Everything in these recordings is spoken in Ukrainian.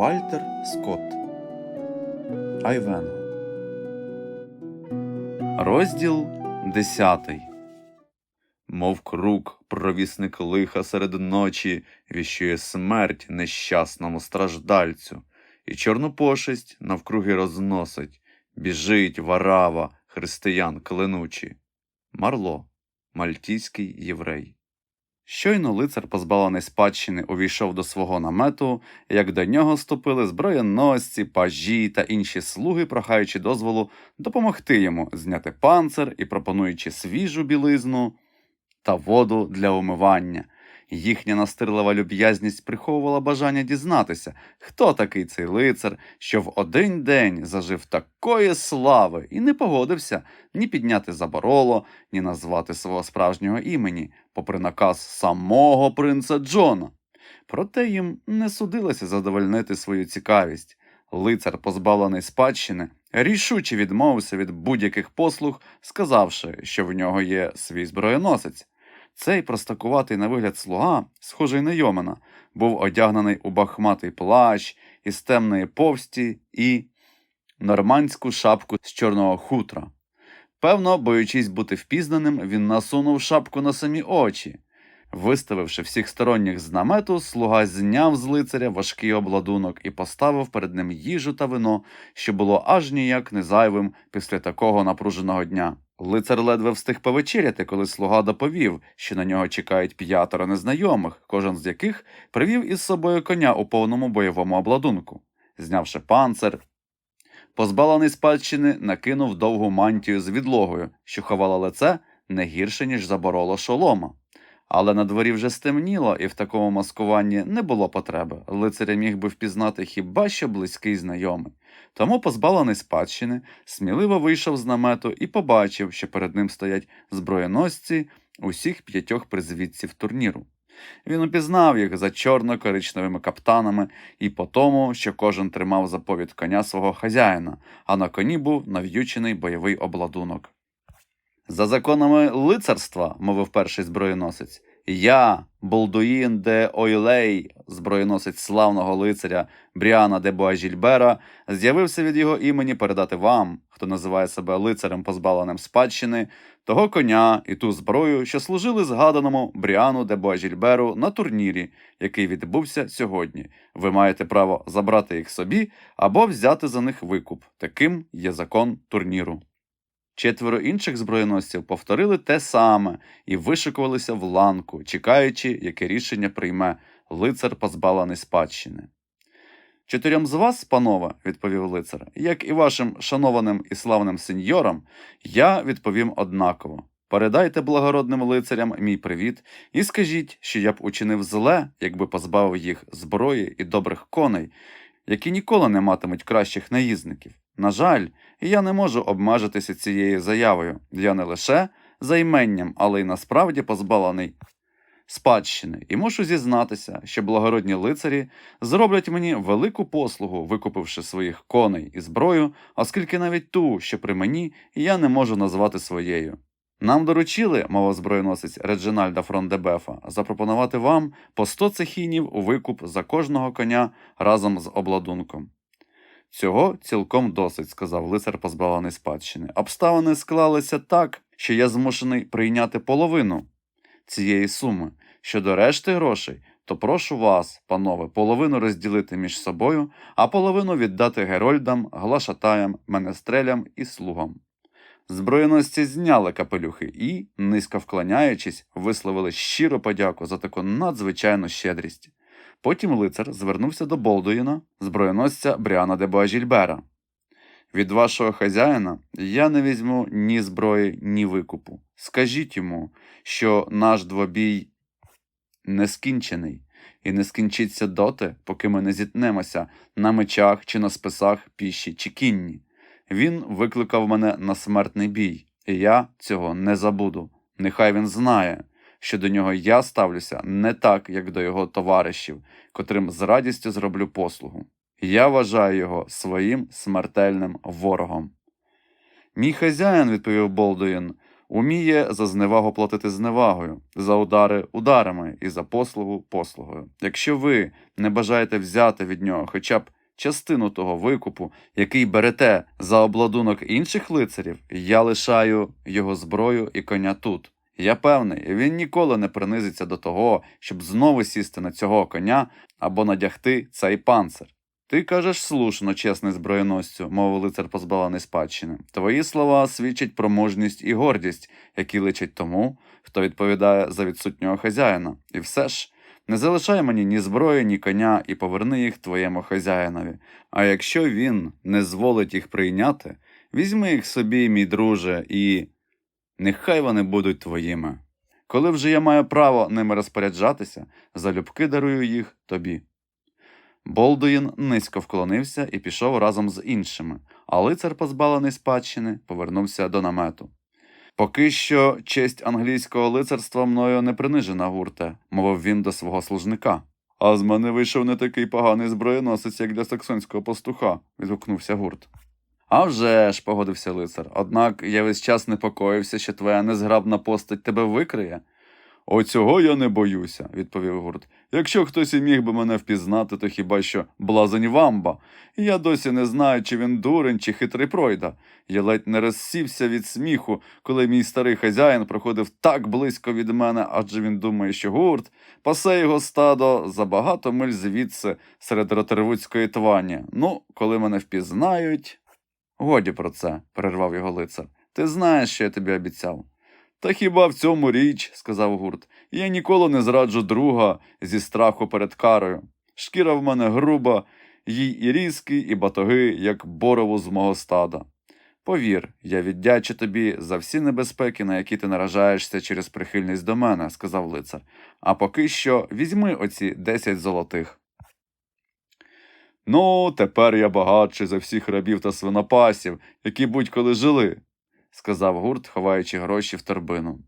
Вальтер Скотт Айвенго Розділ 10 Мов круг, провісник лиха серед ночі, віщує смерть нещасному страждальцю, і чорну пошесть навкруги розносить, біжить варава християн клинучі. Марло, мальтійський єврей. Щойно лицар, позбавлений спадщини, увійшов до свого намету, як до нього ступили зброєносці, пажі та інші слуги, прохаючи дозволу допомогти йому зняти панцир і пропонуючи свіжу білизну та воду для умивання. Їхня настирлива люб'язність приховувала бажання дізнатися, хто такий цей лицар, що в один день зажив такої слави і не погодився ні підняти забороло, ні назвати свого справжнього імені, попри наказ самого принца Джона. Проте їм не судилося задовольнити свою цікавість. Лицар, позбавлений спадщини, рішуче відмовився від будь-яких послуг, сказавши, що в нього є свій зброєносець. Цей простакуватий на вигляд слуга, схожий на Йомена, був одягнений у бахматий плащ із темної повсті і нормандську шапку з чорного хутра. Певно, боючись бути впізнаним, він насунув шапку на самі очі. Виставивши всіх сторонніх з намету, слуга зняв з лицаря важкий обладунок і поставив перед ним їжу та вино, що було аж ніяк не зайвим після такого напруженого дня. Лицар ледве встиг повечеряти, коли слуга доповів, що на нього чекають п'ятеро незнайомих, кожен з яких привів із собою коня у повному бойовому обладунку. Знявши панцир, позбавлений спадщини, накинув довгу мантію з відлогою, що ховала лице не гірше, ніж забороло шолома. Але на дворі вже стемніло, і в такому маскуванні не було потреби. Лицаря міг би впізнати хіба що близький знайомий. Тому, позбавлений спадщини, сміливо вийшов з намету і побачив, що перед ним стоять зброєносці усіх п'ятьох призвідців турніру. Він упізнав їх за чорно-коричневими каптанами і по тому, що кожен тримав заповідь коня свого хазяїна, а на коні був нав'ючений бойовий обладунок. За законами лицарства, мовив перший зброєносець, я, Болдуїн де Ойлей, зброєносець славного лицаря Бріана де Боажільбера, з'явився від його імені передати вам, хто називає себе лицарем позбавленим спадщини, того коня і ту зброю, що служили згаданому Бріану де Боажільберу на турнірі, який відбувся сьогодні. Ви маєте право забрати їх собі або взяти за них викуп. Таким є закон турніру. Четверо інших зброєносців повторили те саме і вишикувалися в ланку, чекаючи, яке рішення прийме лицар позбавлений спадщини. Чотирьом з вас, панове, відповів лицар, як і вашим шанованим і славним сеньорам, я відповім однаково. Передайте благородним лицарям мій привіт і скажіть, що я б учинив зле, якби позбавив їх зброї і добрих коней, які ніколи не матимуть кращих наїзників. На жаль, я не можу обмежитися цією заявою. Я не лише за іменням, але й насправді позбавлений спадщини, і мушу зізнатися, що благородні лицарі зроблять мені велику послугу, викупивши своїх коней і зброю, оскільки навіть ту, що при мені, я не можу назвати своєю. Нам доручили, мовив зброєносець Реджинальда Фрондебефа, запропонувати вам по 100 цехінів у викуп за кожного коня разом з обладунком. Цього цілком досить, сказав лицар позбавлений спадщини. Обставини склалися так, що я змушений прийняти половину цієї суми. Щодо решти грошей, то прошу вас, панове, половину розділити між собою, а половину віддати герольдам, глашатаям, менестрелям і слугам. Зброєносці зняли капелюхи і, низько вклоняючись, висловили щиру подяку за таку надзвичайну щедрість. Потім лицар звернувся до Болдуїна, зброєносця Бріана де Боажільбера. Від вашого хазяїна я не візьму ні зброї, ні викупу. Скажіть йому, що наш двобій не скінчений і не скінчиться доти, поки ми не зіткнемося на мечах чи на списах піші чи кінні. Він викликав мене на смертний бій, і я цього не забуду. Нехай він знає, що до нього я ставлюся не так, як до його товаришів, котрим з радістю зроблю послугу. Я вважаю його своїм смертельним ворогом. Мій хазяїн, відповів Болдуїн, Уміє за зневагу платити зневагою, за удари ударами і за послугу послугою. Якщо ви не бажаєте взяти від нього хоча б частину того викупу, який берете за обладунок інших лицарів, я лишаю його зброю і коня тут. Я певний, він ніколи не принизиться до того, щоб знову сісти на цього коня або надягти цей панцир. Ти кажеш слушно, чесний зброєносцю, мовив лицар позбавлений спадщини. Твої слова свідчать про мужність і гордість, які личать тому, хто відповідає за відсутнього хазяїна. І все ж, не залишай мені ні зброї, ні коня і поверни їх твоєму хазяїнові. А якщо він не зволить їх прийняти, візьми їх собі, мій друже, і нехай вони будуть твоїми. Коли вже я маю право ними розпоряджатися, залюбки дарую їх тобі. Болдуїн низько вклонився і пішов разом з іншими, а лицар, позбавлений спадщини, повернувся до намету. Поки що честь англійського лицарства мною не принижена, гурте, мовив він до свого служника. А з мене вийшов не такий поганий зброєносець, як для саксонського пастуха, відгукнувся гурт. «А вже ж, погодився лицар. Однак я весь час непокоївся, що твоя незграбна постать тебе викриє. Оцього я не боюся, відповів гурт. Якщо хтось і міг би мене впізнати, то хіба що блазень вамба. І я досі не знаю, чи він дурень, чи хитрий пройда. Я ледь не розсівся від сміху, коли мій старий хазяїн проходив так близько від мене, адже він думає, що гурт пасе його стадо за багато миль звідси серед ротервудської твані. Ну, коли мене впізнають. Годі про це, перервав його лицар. Ти знаєш, що я тобі обіцяв. Та хіба в цьому річ, сказав гурт, я ніколи не зраджу друга зі страху перед карою. Шкіра в мене груба, їй і різки, і батоги, як борову з мого стада. Повір, я віддячу тобі за всі небезпеки, на які ти наражаєшся через прихильність до мене, сказав лицар. А поки що візьми оці десять золотих. Ну, тепер я багатший за всіх рабів та свинопасів, які будь-коли жили, сказав гурт, ховаючи гроші в торбину.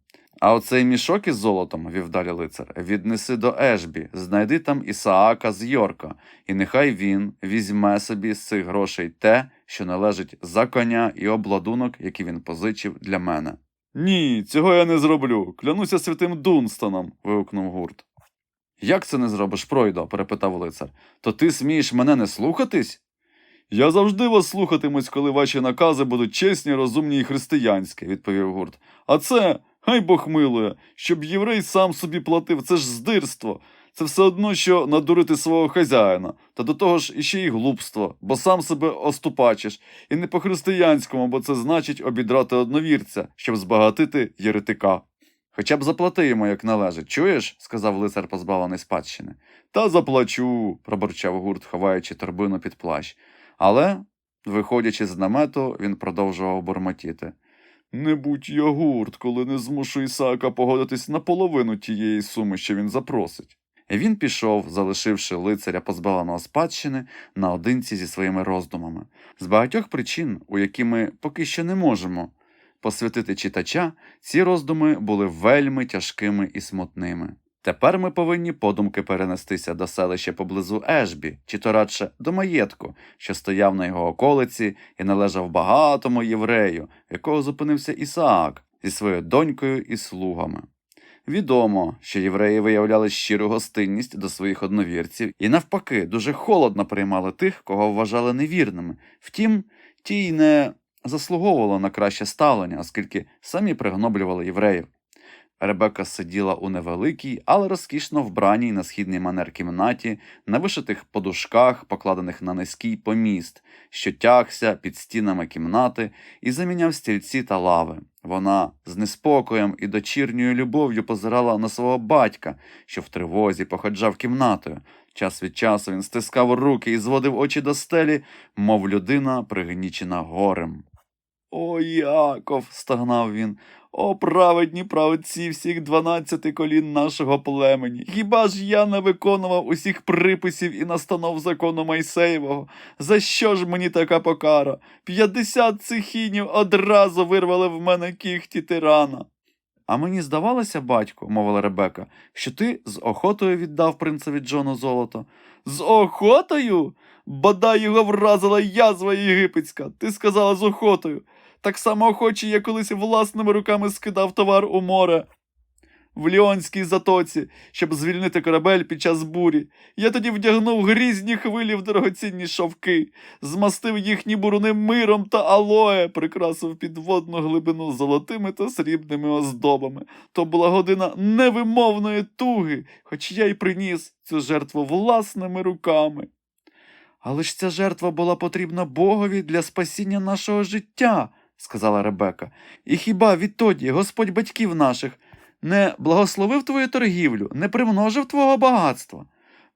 А оцей мішок із золотом, вів далі лицар, віднеси до Ешбі, знайди там Ісаака з Йорка, і нехай він візьме собі з цих грошей те, що належить за коня і обладунок, який він позичив для мене. Ні, цього я не зроблю. Клянуся святим Дунстаном. вигукнув гурт. Як це не зробиш, Пройдо? перепитав лицар. То ти смієш мене не слухатись? Я завжди вас слухатимусь, коли ваші накази будуть чесні, розумні і християнські, відповів гурт. А це, хай Бог милує, щоб єврей сам собі платив, це ж здирство. Це все одно, що надурити свого хазяїна, та до того ж іще й глупство, бо сам себе оступачиш, і не по-християнському, бо це значить обідрати одновірця, щоб збагатити єретика. Хоча б заплати йому, як належить, чуєш? сказав лицар позбавлений спадщини. Та заплачу, пробурчав гурт, ховаючи торбину під плащ. Але, виходячи з намету, він продовжував бурмотіти. Не будь я гурт, коли не змушу Ісаака погодитись на половину тієї суми, що він запросить. Він пішов, залишивши лицаря позбавленого спадщини наодинці зі своїми роздумами. З багатьох причин, у які ми поки що не можемо посвятити читача, ці роздуми були вельми тяжкими і смутними. Тепер ми повинні подумки перенестися до селища поблизу Ешбі, чи то радше до маєтку, що стояв на його околиці і належав багатому єврею, якого зупинився Ісаак зі своєю донькою і слугами. Відомо, що євреї виявляли щиру гостинність до своїх одновірців і, навпаки, дуже холодно приймали тих, кого вважали невірними. Втім, ті й не заслуговували на краще ставлення, оскільки самі пригноблювали євреїв. Ребека сиділа у невеликій, але розкішно вбраній на східний манер кімнаті, на вишитих подушках, покладених на низький поміст, що тягся під стінами кімнати і заміняв стільці та лави. Вона з неспокоєм і дочірньою любов'ю позирала на свого батька, що в тривозі походжав кімнатою. Час від часу він стискав руки і зводив очі до стелі, мов людина, пригнічена горем. О, Яков, стогнав він. О, праведні праведці всіх дванадцяти колін нашого племені. Хіба ж я не виконував усіх приписів і настанов закону Майсеєвого? За що ж мені така покара? П'ятдесят цихінів одразу вирвали в мене кіхті тирана. А мені здавалося, батько, мовила Ребека, що ти з охотою віддав принцеві Джону золото. З охотою? Бодай його вразила язва єгипетська. Ти сказала з охотою. Так само охоче я колись власними руками скидав товар у море. В Ліонській затоці, щоб звільнити корабель під час бурі. Я тоді вдягнув грізні хвилі в дорогоцінні шовки, змастив їхні буруни миром та алоє, прикрасив підводну глибину золотими та срібними оздобами. То була година невимовної туги, хоч я й приніс цю жертву власними руками. Але ж ця жертва була потрібна Богові для спасіння нашого життя, сказала Ребека. І хіба відтоді Господь батьків наших не благословив твою торгівлю, не примножив твого багатства?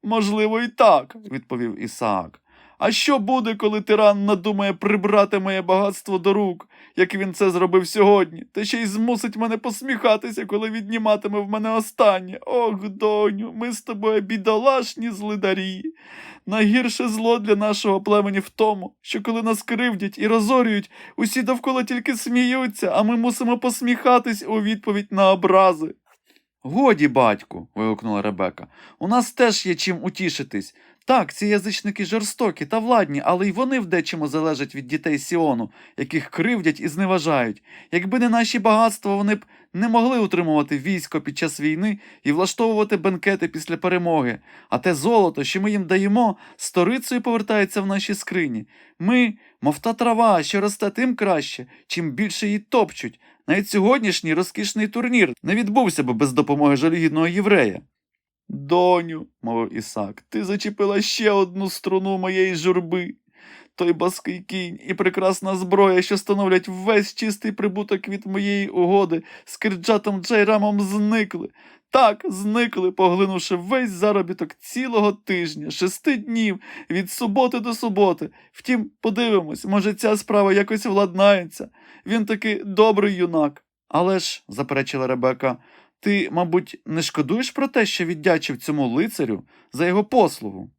Можливо, і так, відповів Ісаак. А що буде, коли тиран надумає прибрати моє багатство до рук, як він це зробив сьогодні, та ще й змусить мене посміхатися, коли відніматиме в мене останнє? Ох, доню, ми з тобою бідолашні злидарі. Найгірше зло для нашого племені в тому, що коли нас кривдять і розорюють, усі довкола тільки сміються, а ми мусимо посміхатись у відповідь на образи. Годі, батьку. вигукнула Ребека. У нас теж є чим утішитись. Так, ці язичники жорстокі та владні, але й вони в дечому залежать від дітей Сіону, яких кривдять і зневажають. Якби не наші багатства, вони б не могли утримувати військо під час війни і влаштовувати бенкети після перемоги. А те золото, що ми їм даємо, сторицею повертається в наші скрині. Ми, мов та трава, що росте тим краще, чим більше її топчуть. Навіть сьогоднішній розкішний турнір не відбувся би без допомоги жалюгідного єврея. Доню, мовив Ісак, ти зачепила ще одну струну моєї журби. Той баский кінь і прекрасна зброя, що становлять весь чистий прибуток від моєї угоди, з кирджатом Джайрамом зникли. Так, зникли, поглинувши весь заробіток цілого тижня, шести днів, від суботи до суботи. Втім, подивимось, може, ця справа якось владнається. Він таки добрий юнак. Але ж, заперечила Ребека, ти, мабуть, не шкодуєш про те, що віддячив цьому лицарю за його послугу?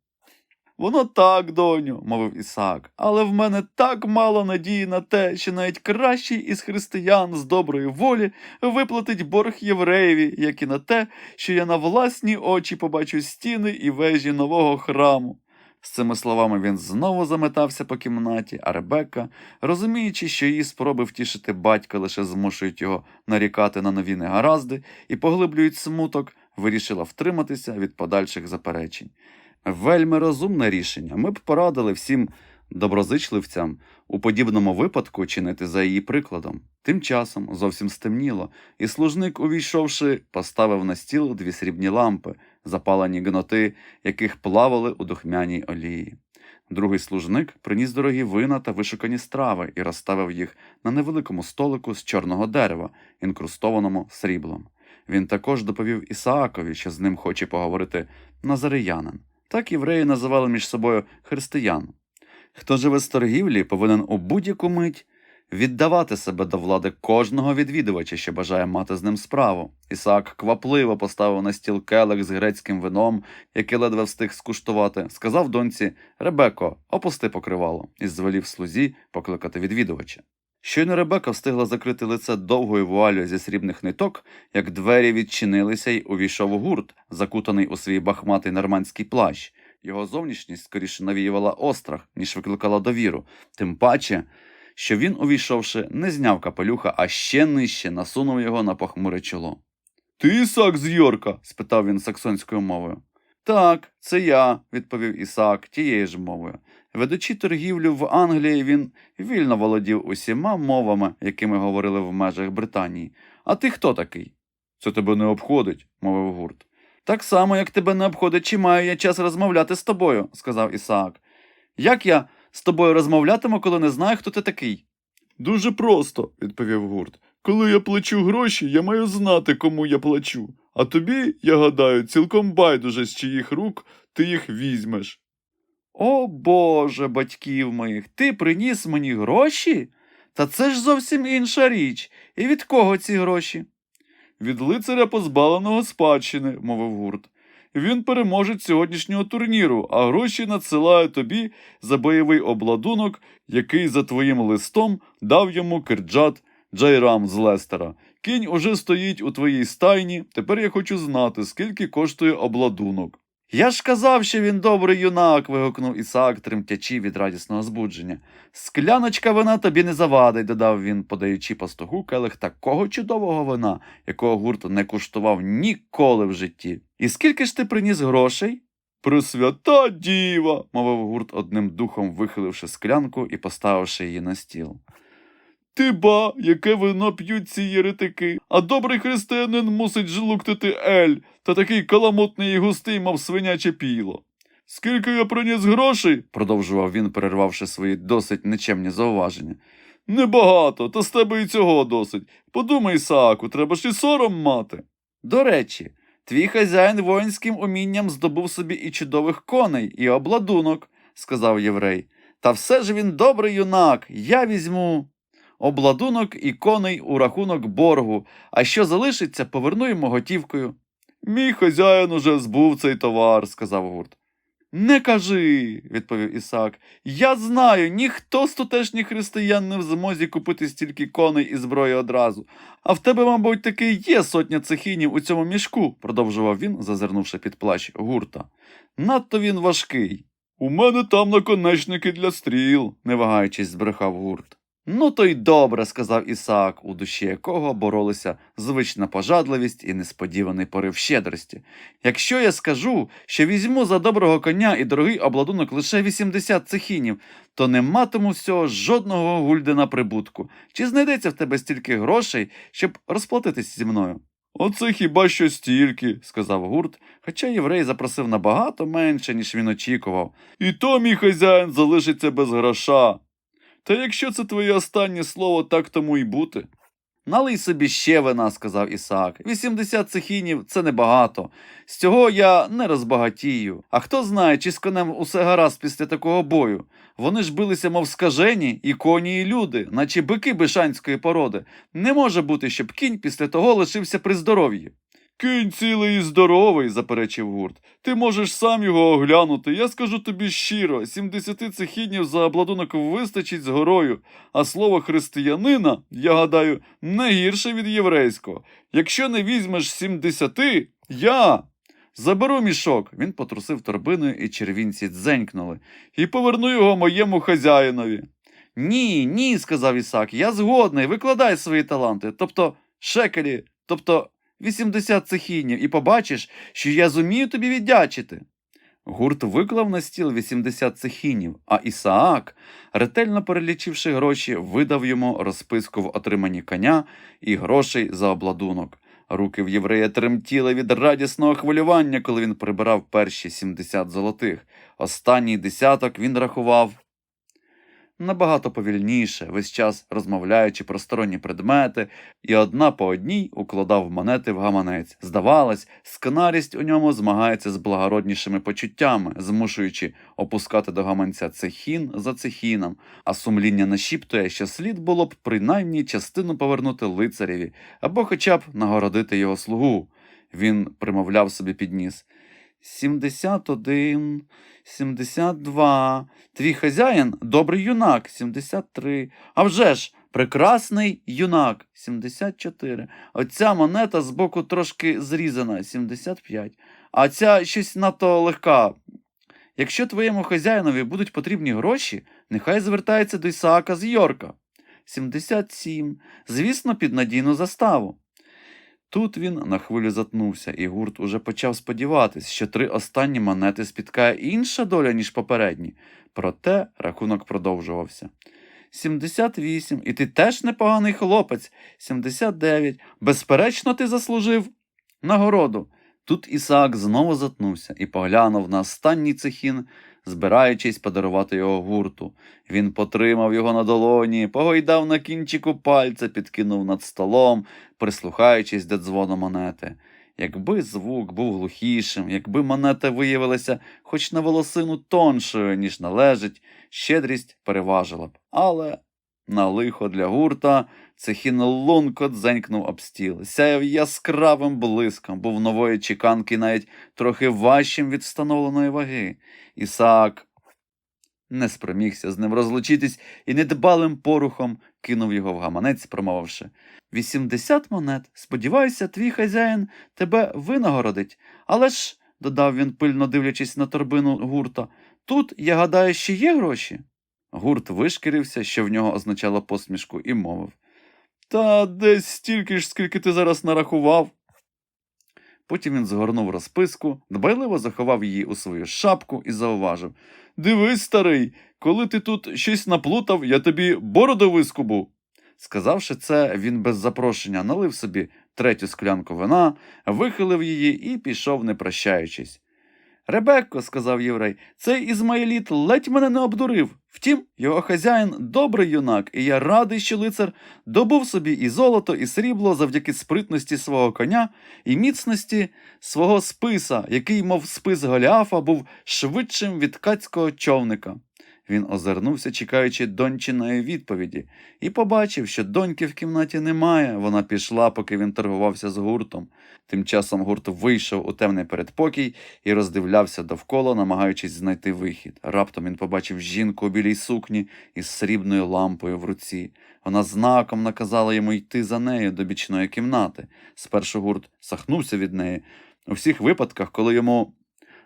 Воно так, доню, мовив Ісаак, але в мене так мало надії на те, що навіть кращий із християн з доброї волі виплатить борг євреєві, як і на те, що я на власні очі побачу стіни і вежі нового храму. З цими словами він знову заметався по кімнаті, а Ребекка, розуміючи, що її спроби втішити батька лише змушують його нарікати на нові негаразди і поглиблюють смуток, вирішила втриматися від подальших заперечень. Вельми розумне рішення. Ми б порадили всім доброзичливцям у подібному випадку чинити за її прикладом. Тим часом зовсім стемніло, і служник, увійшовши, поставив на стіл дві срібні лампи, запалені гноти, яких плавали у духмяній олії. Другий служник приніс дорогі вина та вишукані страви і розставив їх на невеликому столику з чорного дерева, інкрустованому сріблом. Він також доповів Ісаакові, що з ним хоче поговорити назариянин. Так євреї називали між собою християн. Хто живе з торгівлі, повинен у будь-яку мить віддавати себе до влади кожного відвідувача, що бажає мати з ним справу. Ісаак квапливо поставив на стіл келих з грецьким вином, яке ледве встиг скуштувати, сказав доньці Ребеко, опусти покривало, і звелів слузі покликати відвідувача. Щойно Ребека встигла закрити лице довгою вуалю зі срібних ниток, як двері відчинилися й увійшов у гурт, закутаний у свій бахматий нормандський плащ. Його зовнішність скоріше навіювала острах, ніж викликала довіру, тим паче, що він, увійшовши, не зняв капелюха, а ще нижче насунув його на похмуре чоло. Ти Ісак з Йорка? спитав він саксонською мовою. Так, це я, відповів Ісаак тією ж мовою. Ведучи торгівлю в Англії, він вільно володів усіма мовами, якими говорили в межах Британії. А ти хто такий? Це тебе не обходить, мовив гурт. Так само, як тебе не обходить, чи маю я час розмовляти з тобою, сказав Ісаак. Як я з тобою розмовлятиму, коли не знаю, хто ти такий? Дуже просто, відповів гурт. Коли я плачу гроші, я маю знати, кому я плачу. А тобі, я гадаю, цілком байдуже, з чиїх рук ти їх візьмеш. О Боже, батьків моїх, ти приніс мені гроші? Та це ж зовсім інша річ. І від кого ці гроші? Від лицаря позбавленого спадщини, мовив гурт. Він переможець сьогоднішнього турніру, а гроші надсилає тобі за бойовий обладунок, який за твоїм листом дав йому Кирджат Джайрам з Лестера. Кінь уже стоїть у твоїй стайні. Тепер я хочу знати, скільки коштує обладунок. Я ж казав, що він добрий юнак. вигукнув Ісаак, тремтячи від радісного збудження. Скляночка вина тобі не завадить, додав він, подаючи пастуху келих такого чудового вина, якого гурт не куштував ніколи в житті. І скільки ж ти приніс грошей? Пресвята діва, мовив гурт одним духом, вихиливши склянку і поставивши її на стіл. Ти ба, яке вино п'ють ці єретики, а добрий християнин мусить жлуктити ель, та такий каламутний і густий, мов свиняче піло. Скільки я приніс грошей, продовжував він, перервавши свої досить нечемні зауваження. Небагато, та з тебе і цього досить. Подумай, Ісааку, треба ж і сором мати. До речі, твій хазяїн воїнським умінням здобув собі і чудових коней, і обладунок, сказав єврей. Та все ж він добрий юнак, я візьму. Обладунок і коней у рахунок боргу, а що залишиться, поверну йому готівкою. Мій хазяїн уже збув цей товар, сказав гурт. Не кажи, відповів Ісаак. Я знаю, ніхто з тутешніх християн не в змозі купити стільки коней і зброї одразу. А в тебе, мабуть, таки є сотня цехінів у цьому мішку, продовжував він, зазирнувши під плащ гурта. Надто він важкий. У мене там наконечники для стріл, не вагаючись, збрехав гурт. Ну, то й добре, сказав Ісаак, у душі якого боролися звична пожадливість і несподіваний порив щедрості. Якщо я скажу, що візьму за доброго коня і дорогий обладунок лише 80 цехінів, то не матиму з цього жодного гульдена прибутку. Чи знайдеться в тебе стільки грошей, щоб розплатитись зі мною? Оце хіба що стільки, сказав гурт, хоча єврей запросив набагато менше, ніж він очікував. І то мій хазяїн залишиться без гроша. Та якщо це твоє останнє слово, так тому й бути. Налий собі ще вина, сказав Ісаак. 80 цехінів це небагато. З цього я не розбагатію. А хто знає, чи з конем усе гаразд після такого бою. Вони ж билися, мов скажені, і коні, і люди, наче бики бишанської породи. Не може бути, щоб кінь після того лишився при здоров'ї. Кінь цілий і здоровий, заперечив гурт. Ти можеш сам його оглянути. Я скажу тобі щиро, 70 цехіднів за обладунок вистачить з горою, а слово християнина, я гадаю, не гірше від єврейського. Якщо не візьмеш 70, я. Заберу мішок. Він потрусив торбиною, і червінці дзенькнули, і поверну його моєму хазяїнові. Ні, ні, сказав Ісак, я згодний, викладай свої таланти, тобто шекелі, тобто 80 цехінів, і побачиш, що я зумію тобі віддячити. Гурт виклав на стіл 80 цехінів, а Ісаак, ретельно перелічивши гроші, видав йому розписку в отриманні коня і грошей за обладунок. Руки в єврея тремтіли від радісного хвилювання, коли він прибирав перші 70 золотих. Останній десяток він рахував набагато повільніше, весь час розмовляючи про сторонні предмети, і одна по одній укладав монети в гаманець. Здавалось, скнарість у ньому змагається з благороднішими почуттями, змушуючи опускати до гаманця цехін за цехіном, а сумління нашіптує, що слід було б принаймні частину повернути лицареві або хоча б нагородити його слугу. Він примовляв собі під ніс. Сімдесят один, сімдесят два. Твій хазяїн добрий юнак, 73. А вже ж, прекрасний юнак, 74. Оця монета збоку трошки зрізана, 75. А ця щось надто легка. Якщо твоєму хазяїнові будуть потрібні гроші, нехай звертається до Ісаака з Йорка. 77. Звісно, під надійну заставу. Тут він на хвилю затнувся, і гурт уже почав сподіватись, що три останні монети спіткає інша доля, ніж попередні. Проте рахунок продовжувався. 78. І ти теж непоганий хлопець. 79. Безперечно, ти заслужив нагороду. Тут Ісаак знову затнувся і поглянув на останній цехін, збираючись подарувати його гурту. Він потримав його на долоні, погойдав на кінчику пальця, підкинув над столом, прислухаючись до дзвону монети. Якби звук був глухішим, якби монета виявилася хоч на волосину тоншою, ніж належить, щедрість переважила б. Але на лихо для гурта цехін лунко дзенькнув об стіл, сяяв яскравим блиском, був нової чеканки навіть трохи важчим від встановленої ваги. Ісаак не спромігся з ним розлучитись і недбалим порухом кинув його в гаманець, промовивши Вісімдесят монет. Сподіваюся, твій хазяїн тебе винагородить. Але ж додав він, пильно дивлячись на торбину гурта. Тут, я гадаю, ще є гроші. Гурт вишкірився, що в нього означало посмішку, і мовив. Та десь стільки ж, скільки ти зараз нарахував. Потім він згорнув розписку, дбайливо заховав її у свою шапку і зауважив Дивись, старий, коли ти тут щось наплутав, я тобі бороду вискубу. Сказавши це, він без запрошення налив собі третю склянку вина, вихилив її і пішов, не прощаючись. Ребекко, сказав єврей, цей Ізмаїліт ледь мене не обдурив. Втім, його хазяїн добрий юнак, і я радий, що лицар добув собі і золото, і срібло завдяки спритності свого коня і міцності свого списа, який, мов спис Голіафа, був швидшим від кацького човника. Він озирнувся, чекаючи дончиної відповіді, і побачив, що доньки в кімнаті немає. Вона пішла, поки він торгувався з гуртом. Тим часом гурт вийшов у темний передпокій і роздивлявся довкола, намагаючись знайти вихід. Раптом він побачив жінку у білій сукні із срібною лампою в руці. Вона знаком наказала йому йти за нею до бічної кімнати. Спершу гурт сахнувся від неї. У всіх випадках, коли йому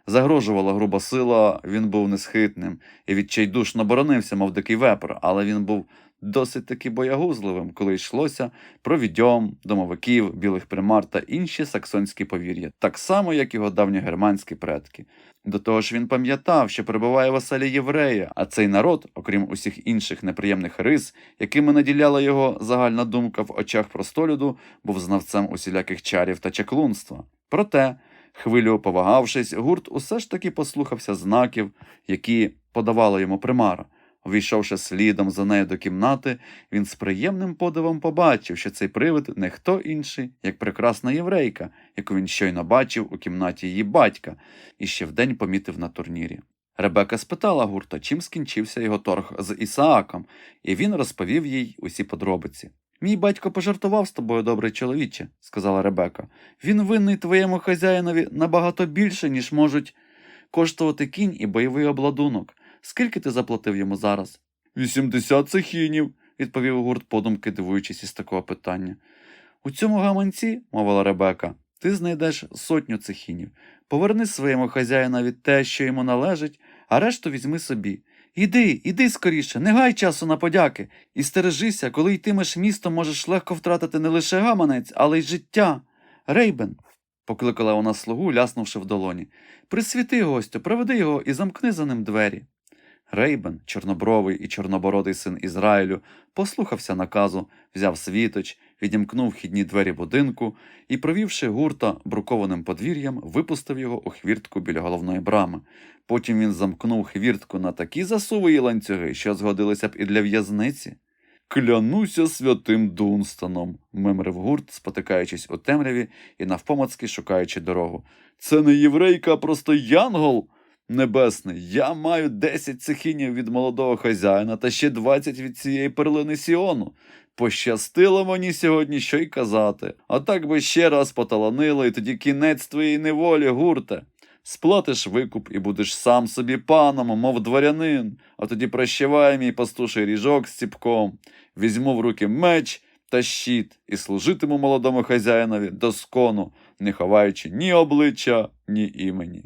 загрожувала груба сила, він був несхитним і відчайдушно боронився, мов дикий вепр, але він був досить таки боягузливим, коли йшлося про відьом, домовиків, білих примар та інші саксонські повір'я, так само, як його давньогерманські предки. До того ж він пам'ятав, що перебуває в оселі єврея, а цей народ, окрім усіх інших неприємних рис, якими наділяла його загальна думка в очах простолюду, був знавцем усіляких чарів та чаклунства. Проте, хвилю повагавшись, гурт усе ж таки послухався знаків, які подавала йому примара. Увійшовши слідом за нею до кімнати, він з приємним подивом побачив, що цей привид не хто інший, як прекрасна єврейка, яку він щойно бачив у кімнаті її батька і ще вдень помітив на турнірі. Ребека спитала гурта, чим скінчився його торг з Ісааком, і він розповів їй усі подробиці. Мій батько пожартував з тобою, добрий чоловіче, сказала Ребека. Він винний твоєму хазяїнові набагато більше, ніж можуть коштувати кінь і бойовий обладунок. Скільки ти заплатив йому зараз? Вісімдесят цехінів, відповів гурт, подумки дивуючись із такого питання. У цьому гаманці, мовила Ребека, ти знайдеш сотню цехінів. Поверни своєму хазяїнові те, що йому належить, а решту візьми собі. Іди, іди скоріше, не гай часу на подяки, і стережися, коли йтимеш містом, можеш легко втратити не лише гаманець, але й життя. Рейбен, покликала вона слугу, ляснувши в долоні. Присвіти гостю, проведи його і замкни за ним двері. Рейбен, чорнобровий і чорнобородий син Ізраїлю, послухався наказу, взяв світоч, відімкнув вхідні двері будинку і, провівши гурта брукованим подвір'ям, випустив його у хвіртку біля головної брами. Потім він замкнув хвіртку на такі засуви й ланцюги, що згодилися б і для в'язниці. Клянуся святим Дунстаном, мимрив гурт, спотикаючись у темряві і навпомацки шукаючи дорогу. Це не єврейка, а просто янгол. Небесний, я маю десять цехінів від молодого хазяїна та ще двадцять від цієї перлини Сіону. Пощастило мені сьогодні що й казати, а так би ще раз поталанило, і тоді кінець твоєї неволі, гурте. Сплатиш викуп і будеш сам собі паном, мов дворянин, а тоді прощавай мій пастуший ріжок з ціпком, візьму в руки меч та щит і служитиму молодому хазяїнові доскону, не ховаючи ні обличчя, ні імені.